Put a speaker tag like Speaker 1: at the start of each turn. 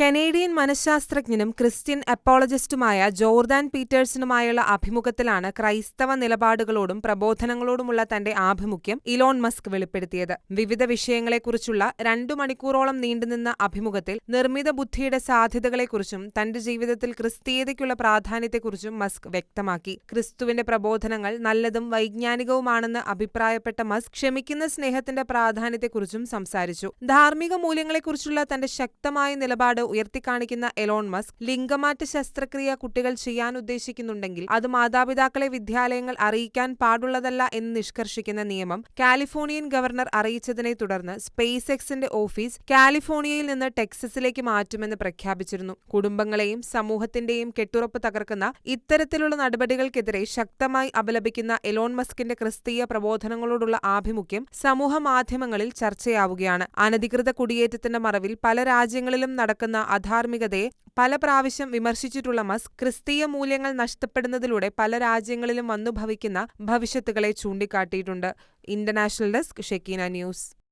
Speaker 1: Canadian മനഃശാസ്ത്രജ്ഞനും Christian അപ്പോളജിസ്റ്റുമായ Jordan പീറ്റേഴ്സണുമായുള്ള അഭിമുഖത്തിലാണ് ക്രൈസ്തവ നിലപാടുകളോടും പ്രബോധനങ്ങളോടുമുള്ള തന്റെ ആഭിമുഖ്യം ഇലോൺ മസ്ക് വെളിപ്പെടുത്തിയത്. വിവിധ വിഷയങ്ങളെക്കുറിച്ചുള്ള രണ്ടു മണിക്കൂറോളം നീണ്ടുനിന്ന അഭിമുഖത്തിൽ നിർമ്മിത ബുദ്ധിയുടെ സാധ്യതകളെക്കുറിച്ചും തന്റെ ജീവിതത്തിൽ ക്രിസ്തീയതയ്ക്കുള്ള പ്രാധാന്യത്തെക്കുറിച്ചും മസ്ക് വ്യക്തമാക്കി. ക്രിസ്തുവിന്റെ പ്രബോധനങ്ങൾ നല്ലതും വൈജ്ഞാനികവുമാണെന്ന് അഭിപ്രായപ്പെട്ട മസ്ക് ക്ഷമിക്കുന്ന സ്നേഹത്തിന്റെ പ്രാധാന്യത്തെക്കുറിച്ചും സംസാരിച്ചു. ധാർമ്മിക മൂല്യങ്ങളെക്കുറിച്ചുള്ള തന്റെ ശക്തമായ നിലപാട് ഉയർത്തിക്കാണിക്കുന്ന എലോൺ മസ്ക് ലിംഗമാറ്റ ശസ്ത്രക്രിയ കുട്ടികൾ ചെയ്യാൻ ഉദ്ദേശിക്കുന്നുണ്ടെങ്കിൽ അത് മാതാപിതാക്കളെ വിദ്യാലയങ്ങൾ അറിയിക്കാൻ പാടുള്ളതല്ല എന്ന് നിഷ്കർഷിക്കുന്ന നിയമം കാലിഫോർണിയൻ ഗവർണർ അറിയിച്ചതിനെ തുടർന്ന് സ്പേസ് എക്സിന്റെ ഓഫീസ് കാലിഫോർണിയയിൽ നിന്ന് ടെക്സസിലേക്ക് മാറ്റുമെന്ന് പ്രഖ്യാപിച്ചിരുന്നു. കുടുംബങ്ങളെയും സമൂഹത്തിന്റെയും കെട്ടുറപ്പ് തകർക്കുന്ന ഇത്തരത്തിലുള്ള നടപടികൾക്കെതിരെ ശക്തമായി അപലപിക്കുന്ന എലോൺ മസ്കിന്റെ ക്രിസ്തീയ പ്രബോധനങ്ങളോടുള്ള ആഭിമുഖ്യം സമൂഹ മാധ്യമങ്ങളിൽ ചർച്ചയാവുകയാണ്. അനധികൃത കുടിയേറ്റത്തിന്റെ മറവിൽ പല രാജ്യങ്ങളിലും നടക്കുന്ന അധാർമികതയെ പല പ്രാവശ്യം വിമർശിച്ചിട്ടുള്ള മസ് ക്രിസ്തീയ മൂല്യങ്ങൾ നഷ്ടപ്പെടുന്നതിലൂടെ പല രാജ്യങ്ങളിലും വന്നുഭവിക്കുന്ന ഭവിഷ്യത്തുകളെ ചൂണ്ടിക്കാട്ടിയിട്ടുണ്ട്. International desk Shekinah news.